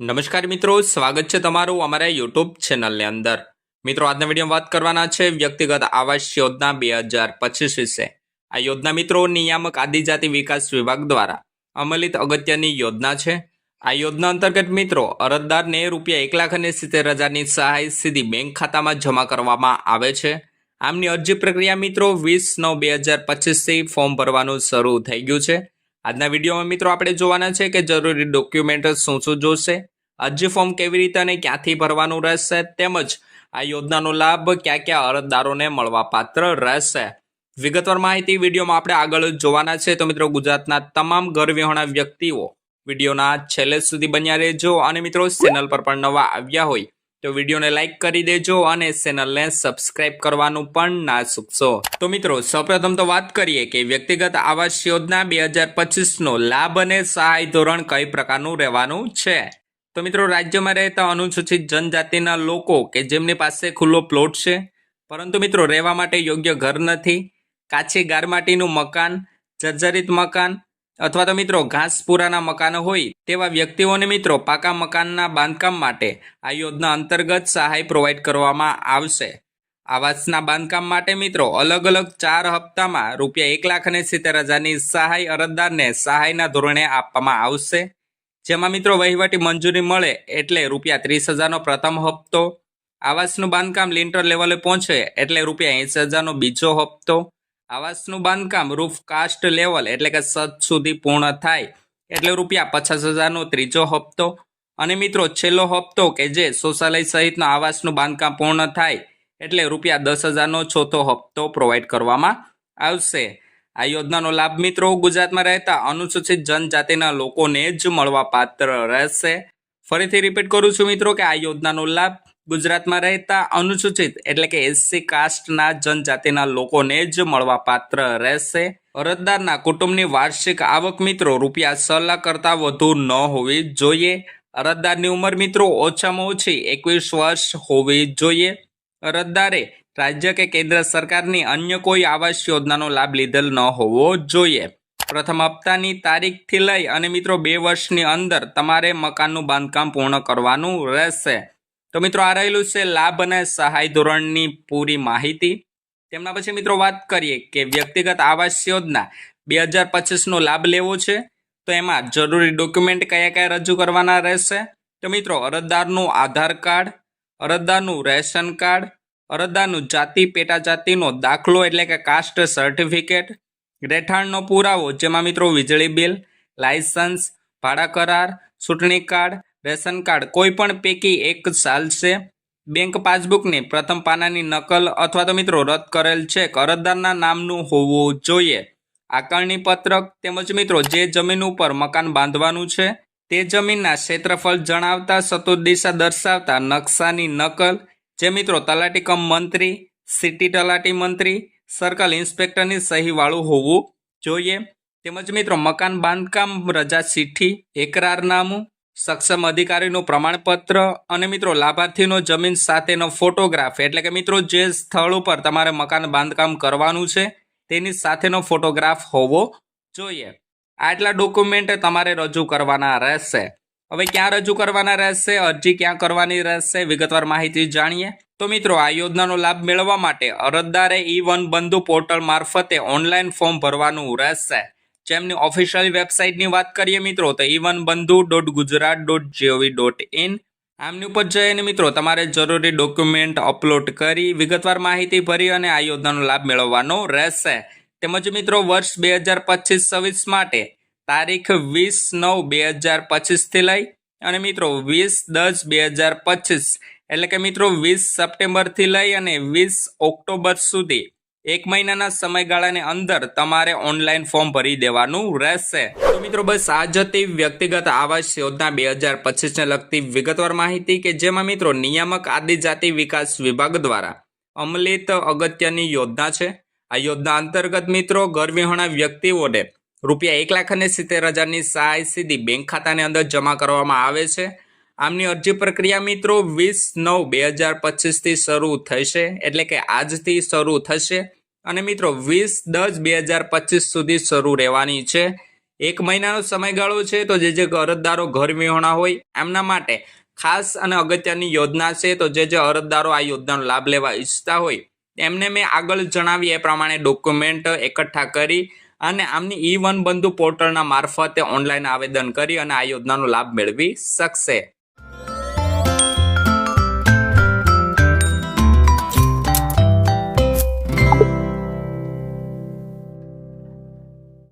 નમસ્કાર મિત્રો, સ્વાગત છે તમારું અમારા યુટ્યુબ ચેનલની અંદર. મિત્રો, આજના વિડીયોમાં વાત કરવાના છે વ્યક્તિગત આવાસ યોજના બે હજાર પચીસ વિશે. આ યોજના મિત્રો, નિયામક આદિજાતિ વિકાસ વિભાગ દ્વારા અમલિત અગત્યની યોજના છે. આ યોજના અંતર્ગત મિત્રો, અરજદારને રૂપિયા એક લાખ અને સિત્તેર હજારની સહાય સીધી બેંક ખાતામાં જમા કરવામાં આવે છે. આમની અરજી પ્રક્રિયા મિત્રો, વીસ નવ બે હજાર પચીસથી ફોર્મ ભરવાનું શરૂ થઈ ગયું છે. આજના વિડીયોમાં મિત્રો, આપણે જોવાના છે કે જરૂરી ડોક્યુમેન્ટ શું શું જોશે અરજી ફોર્મ કેવી રીતે અને ક્યાંથી ભરવાનું રહેશે તેમજ આ યોજનાનો લાભ ક્યાં ક્યાં અરજદારોને મળવા પાત્ર રહેશે. વિગતવાર માહિતી વિડીયોમાં આપણે આગળ જોવાના છે. તો મિત્રો, ગુજરાતના તમામ ઘરવિહોણા વ્યક્તિઓ વિડીયોના છેલ્લે સુધી બન્યા રહેજો અને મિત્રો, ચેનલ પર પણ નવા આવ્યા હોય તો વિડીયોને લાઈક કરી દેજો અને ચેનલને સબસ્ક્રાઇબ કરવાનું પણ ના ચૂકશો તો મિત્રો, સૌપ્રથમ તો વાત કરીએ કે વ્યક્તિગત આવાસ યોજના બે હજાર પચીસનો લાભ અને સહાય ધોરણ કઈ પ્રકારનું રહેવાનું છે? તો મિત્રો, રાજ્યમાં રહેતા અનુસૂચિત જનજાતિના લોકો કે જેમની પાસે ખુલ્લો પ્લોટ છે, પરંતુ મિત્રો, રહેવા માટે યોગ્ય ઘર નથી, કાચી ગારમાટીનું મકાન, જર્જરિત મકાન અથવા તો મિત્રો ઘાસપુરાના મકાનો હોય, તેવા વ્યક્તિઓને મિત્રો, પાકા મકાનના બાંધકામ માટે આ યોજના અંતર્ગત સહાય પ્રોવાઈડ કરવામાં આવશે. આવાસના બાંધકામ માટે મિત્રો અલગ અલગ ચાર હપ્તામાં રૂપિયા એક લાખ અને સિત્તેર હજારની સહાય અરજદારને સહાયના ધોરણે આપવામાં આવશે. જેમાં મિત્રો વહીવટી મંજૂરી મળે એટલે રૂપિયા ત્રીસ હજારનો પ્રથમ હપ્તો, આવાસનું બાંધકામ લિન્ટર લેવલે પહોંચે એટલે રૂપિયા એંસી હજારનો બીજો હપ્તો, આવાસનું બાંધકામ રૂફ કાસ્ટ લેવલ એટલે કે સદ સુધી પૂર્ણ થાય એટલે રૂપિયા પચાસ હજારનો ત્રીજો હપ્તો. અને મિત્રો છેલ્લો હપ્તો કે જે શૌચાલય સહિતનો આવાસનું બાંધકામ પૂર્ણ થાય એટલે રૂપિયા દસ હજારનો ચોથો હપ્તો પ્રોવાઈડ કરવામાં આવશે. આ યોજનાનો લાભ મિત્રો ગુજરાતમાં રહેતા અનુસૂચિત જનજાતિના લોકોને જ મળવા પાત્ર રહેશે. ફરીથી રિપીટ કરું છું મિત્રો કે આ યોજનાનો લાભ ગુજરાતમાં રહેતા અનુસૂચિત એટલે કે એસસી કાસ્ટના જનજાતિના લોકોને જ મળવા પાત્ર રહેશે. અરજદારના કુટુંબની વાર્ષિક આવક મિત્રો રૂપિયા છ લાખ કરતાં વધુ ન હોવી જોઈએ. અરજદારની ઉંમર મિત્રો ઓછામાં ઓછી એકવીસ વર્ષ હોવી જોઈએ. અરજદારે રાજ્ય કે કેન્દ્ર સરકારની અન્ય કોઈ આવાસ યોજનાનો લાભ લીધેલ ન હોવો જોઈએ. પ્રથમ હપ્તાની તારીખથી લઈ અને મિત્રો બે વર્ષની અંદર તમારે મકાનનું બાંધકામ પૂર્ણ કરવાનું રહેશે. તો મિત્રો આ રહેલું છે લાભ અને સહાય ધોરણની પૂરી માહિતી. તેમના પછી મિત્રો વાત કરીએ કે વ્યક્તિગત આવાસ યોજના બે હજાર પચીસનો લાભ લેવો છે, તો એમાં જરૂરી ડોક્યુમેન્ટ કયા કયા રજૂ કરવાના રહેશે? તો મિત્રો અરજદારનું આધાર કાર્ડ, અરજદારનું રેશન કાર્ડ અરજદારનું જાતિ પેટા જાતિનો દાખલો એટલે કે કાસ્ટ સર્ટિફિકેટ રહેઠાણનો પુરાવો, જેમાં મિત્રો વીજળી બિલ લાયસન્સ ભાડા કરાર, ચૂંટણી કાર્ડ, રેશન કાર્ડ, કોઈ પણ પૈકી એક ચાલશે બેંક પાસબુકની પ્રથમ પાનાની નકલ અથવા તો મિત્રો રદ કરેલ છે. અરજદારના નામનું હોવું જોઈએ. આકારણી પત્રક તેમજ મિત્રો જે જમીન ઉપર મકાન બાંધવાનું છે, તે જમીનના ક્ષેત્રફળ જણાવતા ચતુર્દિશા દર્શાવતા, નકશાની નકલ જે મિત્રો તલાટી કમ મંત્રી, સિટી તલાટી મંત્રી, સર્કલ ઇન્સ્પેક્ટરની સહીવાળું હોવું જોઈએ. તેમજ મિત્રો મકાન બાંધકામ રજા ચિઠ્ઠી એકરારનામું સક્ષમ અધિકારીનું પ્રમાણપત્ર અને મિત્રો લાભાર્થીનો જમીન સાથેનો ફોટોગ્રાફ. એટલે કે મિત્રો જે સ્થળ ઉપર તમારે મકાન બાંધકામ કરવાનું છે, તેની સાથેનો ફોટોગ્રાફ હોવો જોઈએ. આટલા ડોક્યુમેન્ટ તમારે રજૂ કરવાના રહેશે. હવે ક્યાં રજૂ કરવાના રહેશે? અરજી ક્યાં કરવાની રહેશે? વિગતવાર માહિતી જાણીએ. તો મિત્રો, આ યોજનાનો લાભ મેળવવા માટે અરજદારે ઈ વન બંધુ પોર્ટલ મારફતે ઓનલાઈન ફોર્મ ભરવાનું રહેશે. જેમની ઓફિશિયલ વેબસાઇટની વાત કરીએ મિત્રો, તો E Van Bandhu dot Gujarat dot GOV dot in. આમની ઉપર જઈને મિત્રો, તમારે જરૂરી ડોક્યુમેન્ટ અપલોડ કરી, વિગતવાર માહિતી ભરી અને આ યોજનાનો લાભ મેળવવાનો રહેશે. તેમજ મિત્રો, વર્ષ બે હજાર પચીસ છવ્વીસ માટે તારીખ વીસ નવ બે હજાર પચીસથી લઈ અને મિત્રો વીસ દસ બે હજાર પચીસ એટલે કે મિત્રો વીસ સપ્ટેમ્બરથી લઈ અને વીસ ઓક્ટોબર સુધી એક મહિનાના સમયગાળાની અંદર તમારે ઓનલાઈન ફોર્મ ભરી દેવાનું રહેશે. તો મિત્રો બસ આ જ હતી વ્યક્તિગત આવાસ યોજના બે હજાર પચીસને લગતી વિગતવાર માહિતી કે જેમાં મિત્રો નિયામક આદિજાતિ વિકાસ વિભાગ દ્વારા અમલિત અગત્યની યોજના છે. આ યોજના અંતર્ગત મિત્રો ગરવિહોણા વ્યક્તિઓને રૂપિયા એક લાખ અને સિત્તેર હજારની સહાય સીધી બેંક ખાતાની અંદર જમા કરવામાં આવે છે. આમની અરજી પ્રક્રિયા મિત્રો વીસ નવ બે હજાર પચીસથી શરૂ થશે, એટલે કે આજથી શરૂ થશે. અને મિત્રો વીસ દસ બે હજાર પચીસ સુધી શરૂ રહેવાની છે. એક મહિનાનો સમયગાળો છે તો જે જે અરજદારો ઘર વિહોણા હોય એમના માટે ખાસ અને અગત્યની યોજના છે તો જે જે અરજદારો આ યોજનાનો લાભ લેવા ઈચ્છતા હોય એમને મેં આગળ જણાવી એ પ્રમાણે ડોક્યુમેન્ટ એકઠા કરી અને આમની ઈ વન બંધુ પોર્ટલના મારફતે ઓનલાઈન આવેદન કરી અને આ યોજનાનો લાભ મેળવી શકશે.